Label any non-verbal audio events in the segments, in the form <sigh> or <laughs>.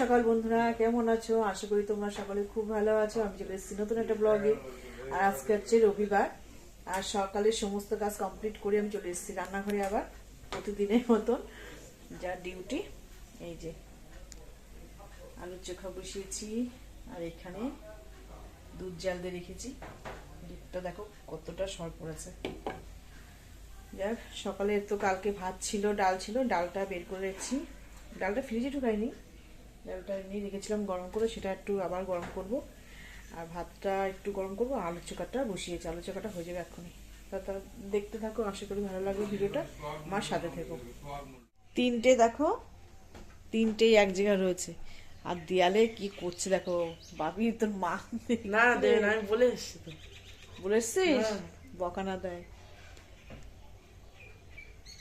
সকাল বন্ধুরা, কেমন আছো? আশা করি তোমরা সকালে খুব ভালো আছো। আমি চলে এসেছি নতুন একটা ব্লগে আর আজকে হচ্ছে রবিবার। আর সকালে সমস্ত কাজ কমপ্লিট করে আমি চলে এসেছি রান্নাঘরে আবার, প্রতিদিনের মতন যা ডিউটি এই যে, আলুর চোখা বসিয়েছি, আর এখানে দুধ জাল দিয়ে রেখেছি। দুধটা দেখো কতটা সর পড়েছে যাক, সকালে তো কালকে ভাত ছিল, ডাল ছিল, ডালটা বের করে রেখেছি। ডালটা ফ্রিজে ঢুকাইনি। ডালটা এমনি রেখেছিলাম গরম করে সেটা একটু আবার গরম করব। আর ভাতটা একটু গরম করব আলু চোখাটা বসিয়েছি আলু চোখাটা হয়ে যাবে এখনই তা তা দেখতে থাকো আশা করি ভালো লাগবে ভিডিওটা। আমার সাথে থেকো। তিনটে দেখো তিনটেই এক জায়গায় রয়েছে। আর দেয়ালে কি করছে দেখো বাবি তোর মা না দেবে না আমি বলে এসছি তো। বলে এসছিস? বকা না দেয়।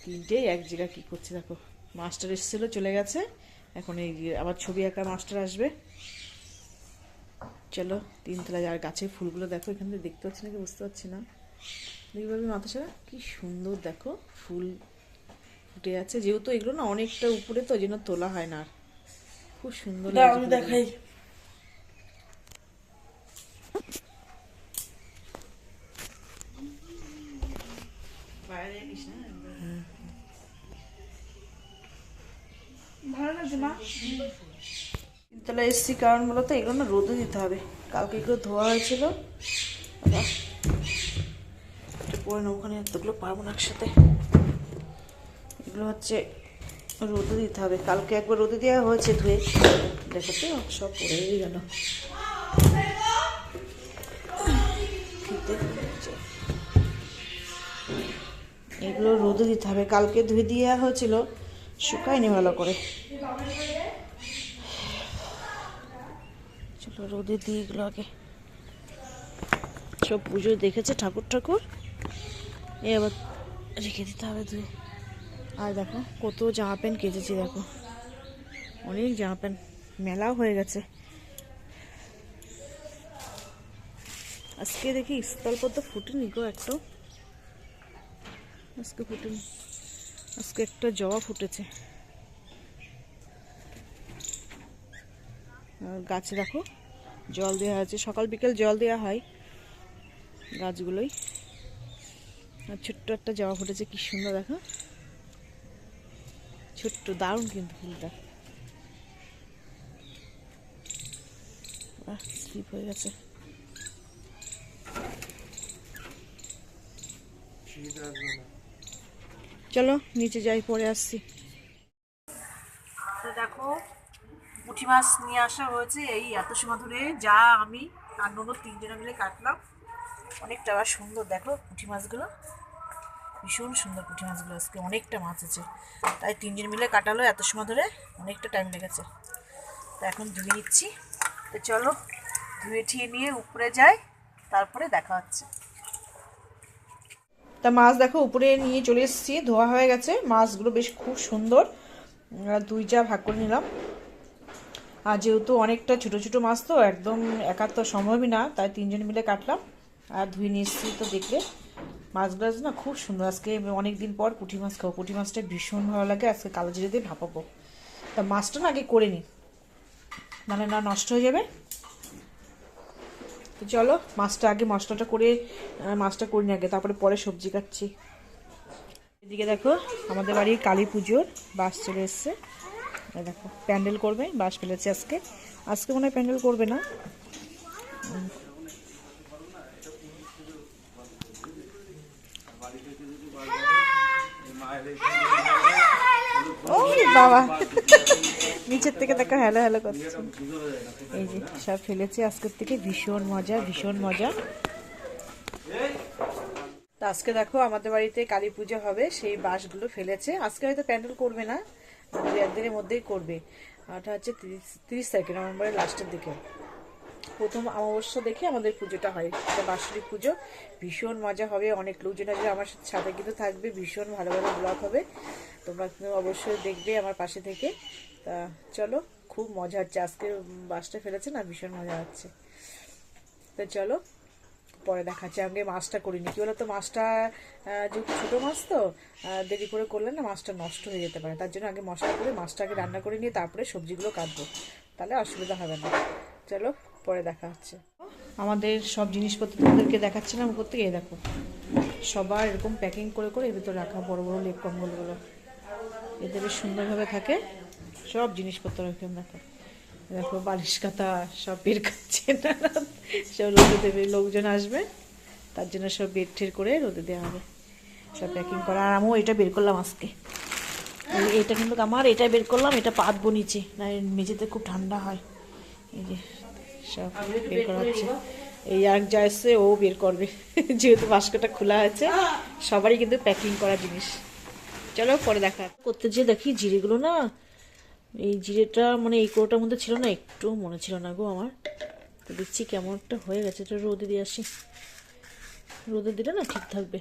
তিনটেই এক জায়গায় কি করছে দেখো। মাস্টার এসেছিল চলে গেছে। এখন এই আবার ছবি আঁকা মাস্টার আসবে। চলো তিনতলায় আর গাছের ফুলগুলো দেখো এখান থেকে দেখতে পাচ্ছি নাকি বুঝতে পারছি না। দেখবে মাথা ছাড়া কি সুন্দর দেখো ফুল ফুটে আছে। যেহেতু এগুলো না অনেকটা উপরে তো ওই জন্য তোলা হয় না আর। খুব সুন্দর দেখাই। ভালো লাগছে, মা? এসছি, কারণ মূলত এগুলো না রোদে দিতে হবে। কালকে এগুলো ধোয়া হয়েছিল। পরে নেব ওখানে এতগুলো পারব না একসাথে। এগুলো হচ্ছে রোদে দিতে হবে। কালকে একবার রোদে দেওয়া হয়েছে ধুয়ে। দেখো তো, সব পড়েই গেল। এগুলো রোদে দিতে হবে। কালকে ধুয়ে দেওয়া হয়েছিল, শুকায়নি ভালো করে। চলো রোদে দিই এগুলো আগে সব পুজো দেখেছে ঠাকুর ঠাকুর। এ আবার রেখে দিতে হবে ধুয়ে। আর দেখো, কত জামা প্যান্ট কেচেছি দেখো। অনেক জামা প্যান্ট, মেলাও হয়ে গেছে। আজকে দেখি স্থলপদ্ম ফুটেনি গো একটাও। আজকে ফুটেনি। আজকে একটা জবা ফুটেছে। গাছে দেখো জল দেওয়া আছে। সকাল বিকেল জল দেওয়া হয় গাছগুলোই। আর ছোট্ট একটা জবা ফুটেছে, কি সুন্দর, দেখো। ছোট্ট, দারুণ কিন্তু ফুলটা। স্লিপ হয়ে গেছে। চলো, নিচে যাই, পরে আসছি। দেখো পুঁটি মাছ নিয়ে আসা হয়েছে। এই এত সময় ধরে যা আমি, আর ননদ তিনজনে মিলে কাটলাম। অনেকটা আবার সুন্দর, দেখো পুঁটি মাছগুলো। ভীষণ সুন্দর পুঁটি মাছগুলো, আজকে অনেকটা মাছ আছে। তাই তিনজন মিলে কাটালো এত সময় ধরে, অনেকটা টাইম লেগেছে। তো এখন ধুয়ে নিচ্ছি। তো চলো, ধুয়ে ঠিয়ে নিয়ে উপরে যাই, তারপরে দেখা হচ্ছে। তা মাছ দেখো উপরে নিয়ে চলে এসেছি, ধোয়া হয়ে গেছে। মাছগুলো বেশ খুব সুন্দর। দুই যা ভাগ করে নিলাম। আর যেহেতু অনেকটা ছোট ছোট মাছ তো, একদম একার তো সম্ভবই না, তাই তিনজন মিলে কাটলাম। আর ধুয়ে নিয়ে এসেছি তো দেখলে, মাছগুলো না খুব সুন্দর। আজকে অনেক দিন পর পুঁটি মাছ খাব। পুঁটি মাছটা ভীষণ ভালো লাগে, আজকে কালো জিরে দিয়ে ভাপাবো। তা মাছটা না আগে করে নিই মানে না নষ্ট হয়ে যাবে। তো চলো, মাছটা আগে মশলাটা করে মাছটা করে আগে, তারপরে পরে সবজি কাটছি। এদিকে দেখো, আমাদের বাড়ির কালী পুজোর বাস চলে এসছে। এই দেখো, প্যান্ডেল করবে বাস ফেলেছে আজকে। আজকে মনে হয় প্যান্ডেল করবে না। বাবা। নিচের থেকে দেখো হ্যালো হ্যালো করছে। এই যে সব ফেলেছে আজকের থেকে, ভীষণ মজা ভীষণ মজা। তো আজকে দেখো আমাদের বাড়িতে কালী পুজো হবে, সেই বাঁশগুলো ফেলেছে। আজকে হয়তো প্যান্ডেল করবে না। দু একদিনের মধ্যেই করবে। ওটা হচ্ছে তিরিশ তিরিশ তারিখে, নভেম্বরের লাস্টের দিকে। প্রথম অমাবস্যা দেখে আমাদের পুজোটা হয়। এটা বাৎসরিক পুজো। ভীষণ মজা হবে। অনেক লোকজন আছে আমার সাথে কিন্তু থাকবে। ভীষণ ভালো ভালো ব্লগ হবে। তোমরা অবশ্যই দেখবে আমার পাশে থেকে। তা চলো, খুব মজা হচ্ছে। আজকে বাসটা ফেলেছে না? ভীষণ মজা হচ্ছে। তো চলো। পরে দেখাচ্ছি। আগে মাছটা করিনি। কি বলতো মাছটা আহ, যেহেতু ছোটো মাছ তো দেরি করে করলে না মাছটা নষ্ট হয়ে যেতে পারে। তার জন্য আগে মশলা করে মাছটা আগে রান্না করে নিয়ে তারপরে সবজিগুলো কাটবো। তাহলে অসুবিধা হবে না। চলো পরে দেখা হচ্ছে। আমাদের সব জিনিসপত্র তোমাদেরকে দেখাচ্ছিলাম থেকে এই দেখো। সবার এরকম প্যাকিং করে করে এর ভিতরে রাখা বড় বড় লেপ কম্বলগুলো। এতে বেশ সুন্দরভাবে থাকে। সব জিনিসপত্র এরকম দেখো দেখো বালিশ কাতা সব বের করছে। সব রোদে দেবে লোকজন আসবে তার জন্য সব বের ঠের করে রোদে দেওয়া হবে। সব প্যাকিং করা। আর আমিও এটা বের করলাম আজকে। এটা কিন্তু আমার এটা বের করলাম এটা পাতবো নিচে না মেঝেতে খুব ঠান্ডা হয়। এই যে সব বের করা হচ্ছে। এই আর যা এসছে ও বের করবে। যেহেতু বাস্কটা খোলা আছে সবারই কিন্তু প্যাকিং করা জিনিস। চলো পরে দেখা। করতে যে দেখি জিরেগুলো না এই জিরেটা মানে এই কোটার মধ্যে ছিল না, একটু মনে ছিল না গো আমার। তো দেখছি কেমন একটা হয়ে গেছে। এটা রোদে দিয়ে আসি। রোদে দিলে না ঠিক থাকবে।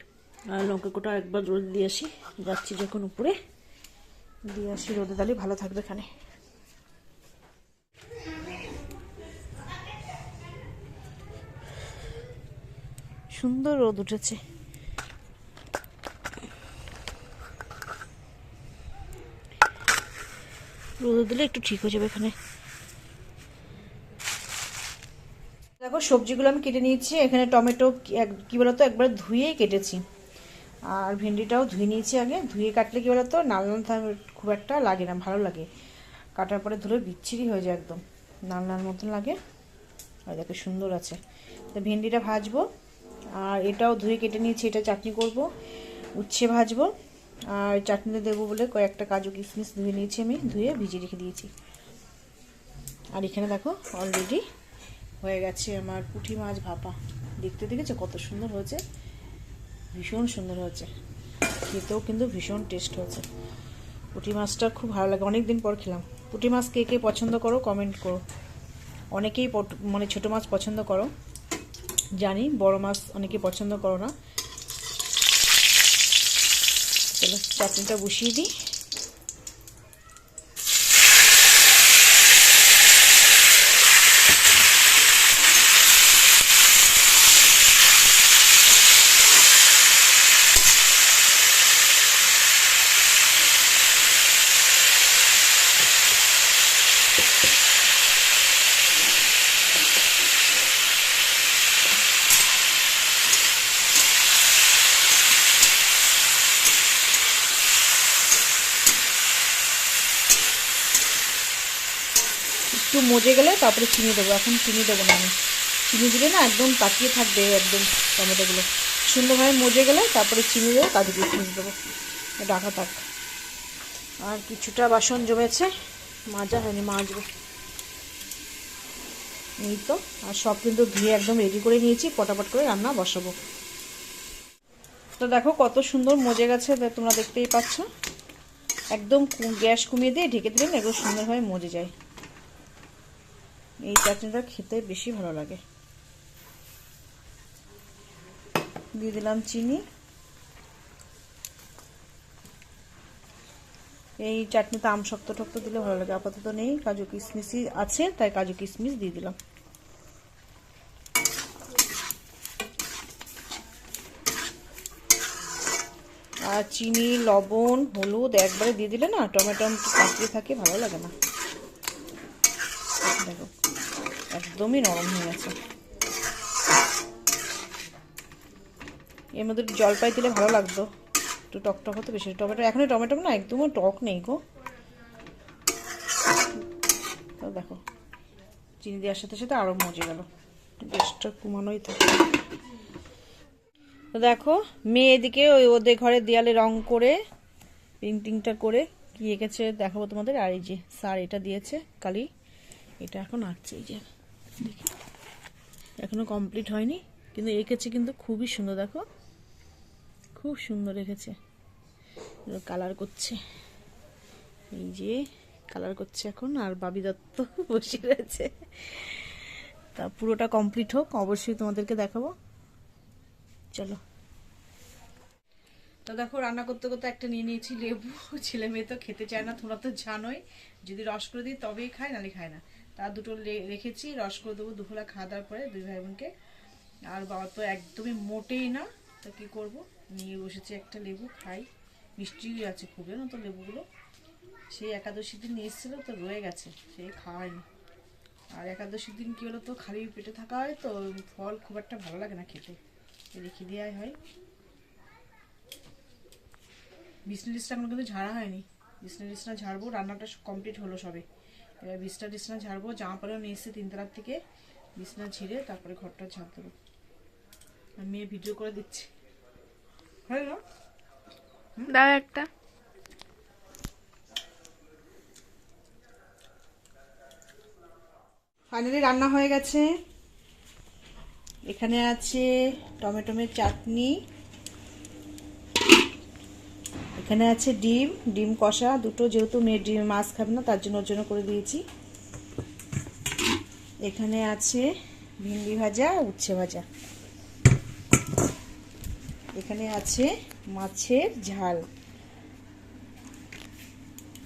আর লঙ্কা কোটা একবার রোদে দিয়ে আসি। যাচ্ছি যখন উপরে। দিয়ে আসি রোদে। দিলে ভালো থাকবে এখানে। সুন্দর রোদ উঠেছে। রোদে দিলে একটু ঠিক হয়ে যাবে এখানে। দেখো, সবজিগুলো আমি কেটে নিয়েছি। এখানে টমেটো কি- বলতো? একবার ধুয়েই কেটেছি। আর ভেন্ডিটাও ধুয়ে নিয়েছি আগে। ধুয়ে কাটলে কি বলতো? নাল নাল খুব একটা লাগে না, ভালো লাগে। কাটার পরে ধুলে বিচ্ছিরি হয়ে যায় একদম। নাল নাল মতন লাগে। আর দেখো, সুন্দর আছে। তো ভেন্ডিটা ভাজবো। আর এটাও ধুয়ে কেটে নিয়েছি। এটা চাটনি করব। উচ্ছে ভাজবো। আর চাটনিতে দেবো বলে কয়েকটা কাজু কিশমিশ ধুয়ে নিয়েছি আমি, ধুয়ে ভিজিয়ে রেখে দিয়েছি। আর এখানে দেখো অলরেডি হয়ে গেছে আমার পুঁটি মাছ ভাপা। দেখতে দেখেছ কত সুন্দর হয়েছে? ভীষণ সুন্দর হয়েছে। খেতেও কিন্তু ভীষণ টেস্ট হয়েছে। পুঁটি মাছটা খুব ভালো লাগে। অনেক দিন পর খেলাম। পুঁটি মাছ কে কে পছন্দ করো কমেন্ট করো। অনেকেই মানে ছোট মাছ পছন্দ করো। জানি, বড় মাছ অনেকে পছন্দ করো না। চলো চাটনিটা বসিয়ে দিই। একটু মজে গেলে তারপরে চিনি দেবো। এখন চিনি দেবো না আমি। চিনি দিলে না একদম তাকিয়ে থাকবে একদম টমেটোগুলো। সুন্দরভাবে মজে গেলে তারপরে চিনি দেবো কাজু কিশমিশ দেবো। ডাকা থাক। আর কিছুটা বাসন জমেছে। মাজা হয়নি, মাজবো। এই তো। আর সব কিন্তু ধুয়ে একদম রেডি করে নিয়েছি। পটাপট করে রান্না বসাবো। তো দেখো কত সুন্দর মজে গেছে তোমরা দেখতেই পাচ্ছ। একদম গ্যাস কমিয়ে দিয়ে ঢেকে দিলে না এগুলো সুন্দরভাবে মজে যায়। এই চাটনিটা খেতে বেশি ভালো লাগে। দিয়ে দিলাম চিনি। এই চাটনিতে আম শক্ত টক্ত দিলে ভালো লাগে। আপাতত নেই, কাজু কিশমিশই আছে, তাই কাজু কিশমিশ দিয়ে দিলাম। আর চিনি, লবণ, হলুদ একবারে দিয়ে দিলে না টমেটো কাঁচড়ে থাকে, ভালো লাগে না দেখো একদমই নরম হয়ে গেছে। এর মধ্যে একটু জলপাই দিলে ভালো লাগতো। একটু টক টক হতো বেশি। টমেটো এখনই টমেটো না, একদমও টক নেই গো। দেখো, চিনি দেওয়ার সাথে সাথে আরও মজে গেল। বেশটা কমানোই থাকে তো দেখো, মেয়ে এদিকে ওই ওদের ঘরে দেয়ালে রং করে পেন্টিংটা করে কি এঁকেছে দেখাবো তোমাদের। আর এই যে স্যার এটা দিয়েছে কালি। এটা এখন আঁকছে, এই যে। দেখি। এখনও কমপ্লিট হয়নি, কিন্তু এঁকেছে কিন্তু খুবই সুন্দর, দেখো। খুব সুন্দর রেখেছে কালার করছে। এই যে কালার করছে এখন, আর বাবি দত্ত <laughs> বসে রয়েছে। তা পুরোটা কমপ্লিট হোক, অবশ্যই তোমাদেরকে দেখাবো। চলো। তো দেখো, রান্না করতে করতে একটা নিয়ে নিয়েছি লেবু। <laughs> ছেলে মেয়ে তো খেতে চায় না, তোমরা তো জানোই। যদি রস করে দিই তবেই খায় নালে খায় না। তা দুটো রেখেছি, রস করে দেবো দুপুরা খাওয়া দাওয়ার পরে দুই ভাই বোনকে আর বাবা তো একদমই মোটেই না, তা কি করব? নিয়ে বসেছি একটা লেবু, খাই। মিষ্টি আছে খুব না তো লেবুগুলো? সেই একাদশী দিন নিয়ে এসেছিল তো রয়ে গেছে সেই খাওয়াইনি আর একাদশীর দিন কী হলো তো খালি পেটে থাকা হয় তো, ফল খুব একটা ভালো লাগে না খেতে। রেখে দেওয়াই হয়। টিসনা এখনও কিন্তু ঝাড়া হয়নি। বিছনা টিসনা ঝাড়বো, রান্নাটা কমপ্লিট হলো সবে। এবার বিছনা টিসনা ঝাড়বো জামা পাড়াও নিয়ে এসছে তিনতলার থেকে। বিছনা ঝিরে তারপরে ঘরটা ঝাড় দেবো। আর মেয়ে ভিডিও করে দিচ্ছে। হয় দাও একটা। ফাইনালি রান্না হয়ে গেছে। এখানে আছে টমেটোমের চাটনি। এখানে আছে ডিম ডিম কষা, দুটো যেহেতু মেয়ে ডিম মাছ খাবে না, তার জন্য ওর জন্য করে দিয়েছি। এখানে আছে ভিন্ডি ভাজা, উচ্ছে ভাজা। এখানে আছে মাছের ঝাল।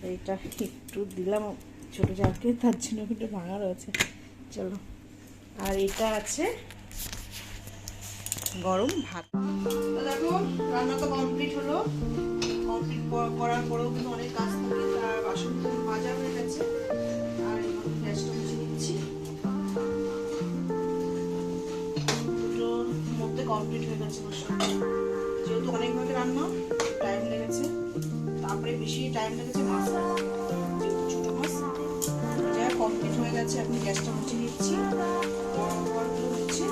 এইটা একটু দিলাম ছোট জালকে তার জন্য একটু ভাঙা রয়েছে। চলো। আর এটা আছে গরম ভাত। দেখো, রান্না তো কমপ্লিট হলো। কমপ্লিট করার পরেও কিন্তু অনেক কাজ থাকে আর বাসন মাজা হয়ে গেছে। আর গ্যাসটা মুছে দিচ্ছি দুটোর মধ্যে কমপ্লিট হয়ে গেছে যেহেতু অনেক ভাগে রান্না টাইম লেগেছে। তারপরে বেশি টাইম লেগেছে মাছ ছোটো মাছ যা কমপ্লিট হয়ে গেছে। এখন গ্যাসটা মুছে নিচ্ছি। গরম গরমগুলো হচ্ছে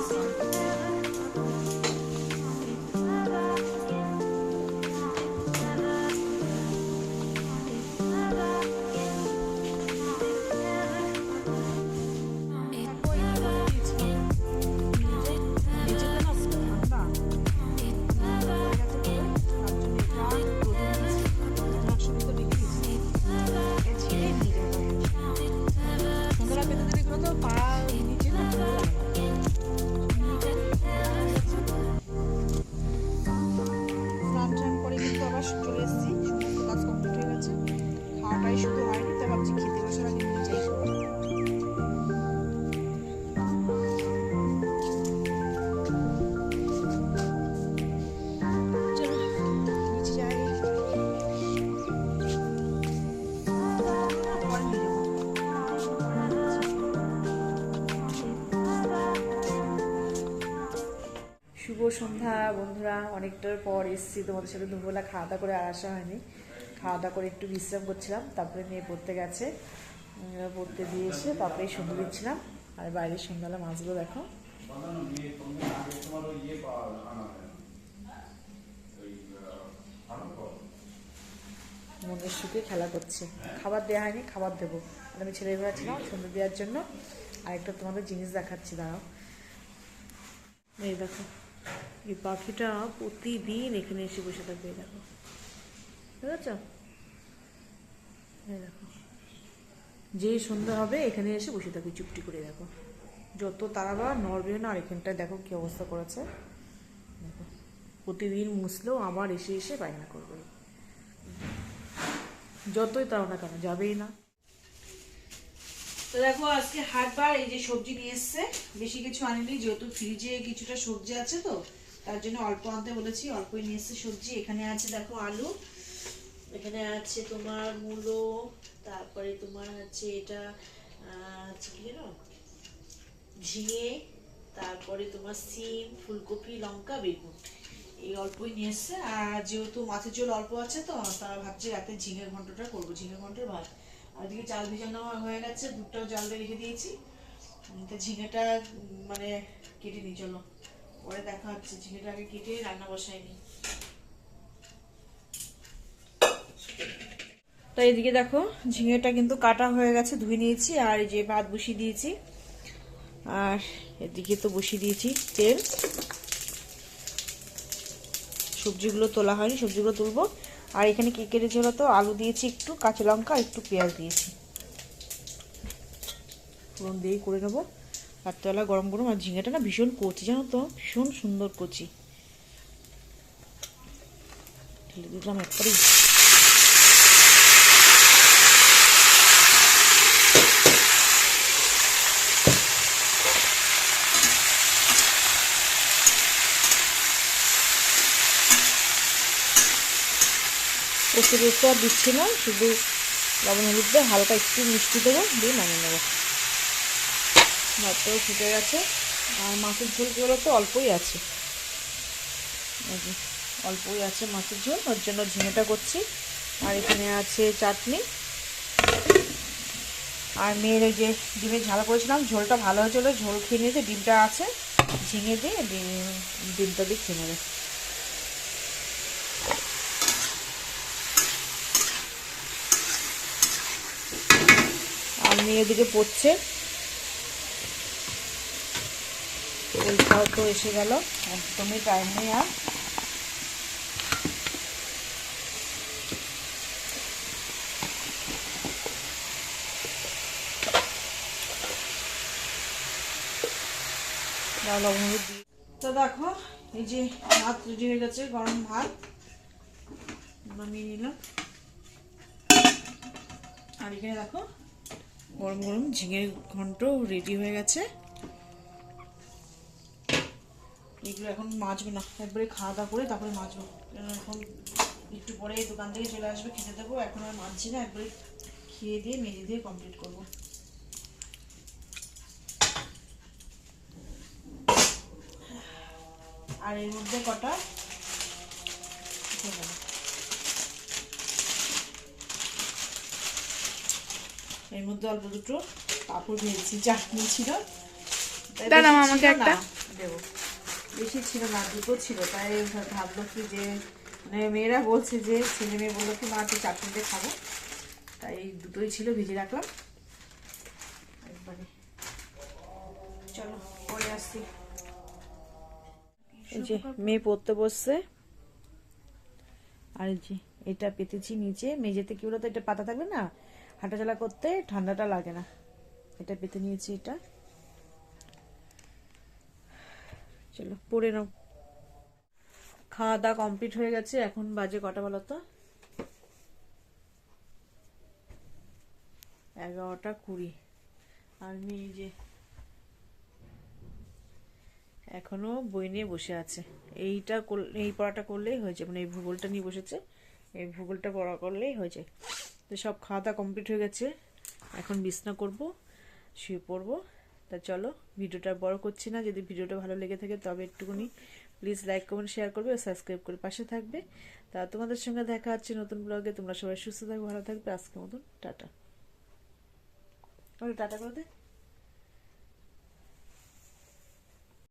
শুভ সন্ধ্যা বন্ধুরা, অনেকটার পর এসেছি। তোমাদের সাথে দুপুরবেলা খাওয়া দাওয়া করে আর আসা হয়নি। খাওয়া দাওয়া করে একটু বিশ্রাম করছিলাম, তারপরে মেয়ে পড়তে গেছে। পড়তে দিয়ে এসে তারপরে সন্ধ্যা দিচ্ছিলাম। আর বাইরের সন্ধ্যাবেলা মাছগুলো দেখো। মনের সুখে খেলা করছে। খাবার দেওয়া হয়নি, খাবার দেবো। আমি ছেলে বেড়া ছিলাম সন্ধ্যা দেওয়ার জন্য। আর একটা তোমাদের জিনিস দেখাচ্ছি, দাঁড়াও। এই দেখো, এই পাখিটা প্রতিদিন এখানে এসে বসে থাকবে দেখো। বুঝেছ এই যেই সন্ধ্যা হবে, এখানে এসে বসে থাকবে, চুপটি করে দেখো। যত তারাবা নড়বেও না, আর এখানটায় দেখো কি অবস্থা করেছে। দেখো, প্রতিদিন মুছলেও আবার এসে এসে বায়না করবে। যতই তাও না কেন, যাবেই না। তো দেখো, আজকে হাটবার এই যে সবজি নিয়ে এসছে, বেশি কিছু আনিনি, যেহেতু ফ্রিজে কিছুটা সবজি আছে তো, তার জন্য অল্প আনতে বলেছি, অল্পই নিয়ে এসছে সবজি। এখানে আছে, দেখো, আলু এখানে আছে তোমার মূলো, তারপরে তোমার হচ্ছে এটা হচ্ছে কি জানো ঝিঙে, তারপরে তোমার সিম, ফুলকপি, লঙ্কা, বেগুন। এই অল্পই নিয়ে এসছে। আর যেহেতু মাছের ঝোল অল্প আছে তো, তারা ভাবছি রাতে ঝিঙে ঘন্টটা করব ঝিঙে ঘন্টের ভাত। আর এদিকে চাল ভিজানো হয়ে গেছে, দুধটাও জাল দিয়ে রেখে দিয়েছি। তো ঝিঙেটা মানে কেটে নিই চলো। পরে দেখা হচ্ছে। ঝিঙেটা আগে কেটে রান্না বসাইনি। তো এদিকে দেখো, ঝিঙেটা কিন্তু কাটা হয়ে গেছে, ধুয়ে নিয়েছি, আর এই যে ভাত বসিয়ে দিয়েছি। আর এদিকে তো বসিয়ে দিয়েছি তেল। সবজিগুলো তোলা হয়নি, সবজিগুলো তুলবো। আর এখানে কি কেটেছি তো? আলু দিয়েছি একটু, কাঁচা লঙ্কা, একটু পেঁয়াজ দিয়েছি। ফোড়ন দিয়েই করে নেব। রাত্রেবেলা গরম গরম, আর ঝিঙেটা না ভীষণ কচি, জানো তো? ভীষণ সুন্দর কচি। ঢেলে দিলাম একবারই। কষে কষে আর দিচ্ছি না, শুধু লবণ হলুদ দিয়ে হালকা একটু মিষ্টি দেবো, দিয়ে নামিয়ে নেব। ভাতটাও ফুটে গেছে, আর মাছের ঝোল কি তো অল্পই আছে। অল্পই আছে মাছের ঝোল, ওর জন্য ঝিঙেটা করছি। আর এখানে আছে চাটনি। আর মেয়ের ওই যে ডিমের ঝাল করেছিলাম, ঝোলটা ভালো হয়েছিল, ঝোল খেয়ে নিয়েছে, ডিমটা আছে, ঝিঙে দিয়ে ডিম- ডিমটা দিয়ে খেয়ে নেবে আর মেয়ে এদিকে পড়ছে। পরীক্ষাও তো এসে গেল। একদমই টাইম নেই আর। তো দেখো, এই যে ভাত রেডি হয়ে গেছে, গরম ভাত। নামিয়ে নিলাম। আর এখানে দেখো গরম গরম ঝিঙের ঘন্ট রেডি হয়ে গেছে। এগুলো এখন মাজবো না, একবারে খাওয়া দাওয়া করে তারপরে কারণ এখন একটু পরে দোকান থেকে চলে আসবে, খেতে দেবো, এখন আর মাজছি না, একবারে খেয়ে দিয়ে, মেজে দিয়ে কমপ্লিট করব। আর এর মধ্যে কটা দিয়ে দেবো। এর মধ্যে অল্প দুটো পাপড় ভেজেছি চাটনি ছিল। তাই দাঁড়াও, আমাকে একটা। দেবো। বেশি ছিল না দুটো ছিল তাই ভাবলো কি যে মানে মেয়েরা বলছে যে ছেলে মেয়ে বলল কি মা একটু চাটনিতে খাব। তাই দুটোই ছিল ভেজে রাখলাম। একবারে। চলো পরে আসছি। এই যে মেয়ে পড়তে বসছে। আর যে এটা পেতেছি নিচে মেঝেতে কি বলতো এটা পাতা থাকবে না হাঁটাচলা করতে ঠান্ডাটা লাগে না। এটা পেতে নিয়েছি এটা। চলো, পরে নাও। খাওয়া দাওয়া কমপ্লিট হয়ে গেছে, এখন বাজে কটা বলো তো? এগারোটা কুড়ি। আর মেয়ে যে এখনও বই নিয়ে বসে আছে। এইটা এই পড়াটা করলেই হয়েছে মানে এই ভূগোলটা নিয়ে বসেছে, এই ভূগোলটা পড়া করলেই হয়েছে তো সব খাওয়া দাওয়া কমপ্লিট হয়ে গেছে। এখন বিছনা করব, শুয়ে পড়ব। তা চলো, ভিডিওটা বড় করছি না। যদি ভিডিওটা ভালো লেগে থাকে তবে একটুখানি প্লিজ লাইক কমেন্ট শেয়ার করবে ও সাবস্ক্রাইব করে পাশে থাকবে। তা তোমাদের সঙ্গে দেখা হচ্ছে নতুন ব্লগে তোমরা সবাই সুস্থ থাকবে ভালো থাকবে। আজকের মতন, টাটা। টাটা করে দে।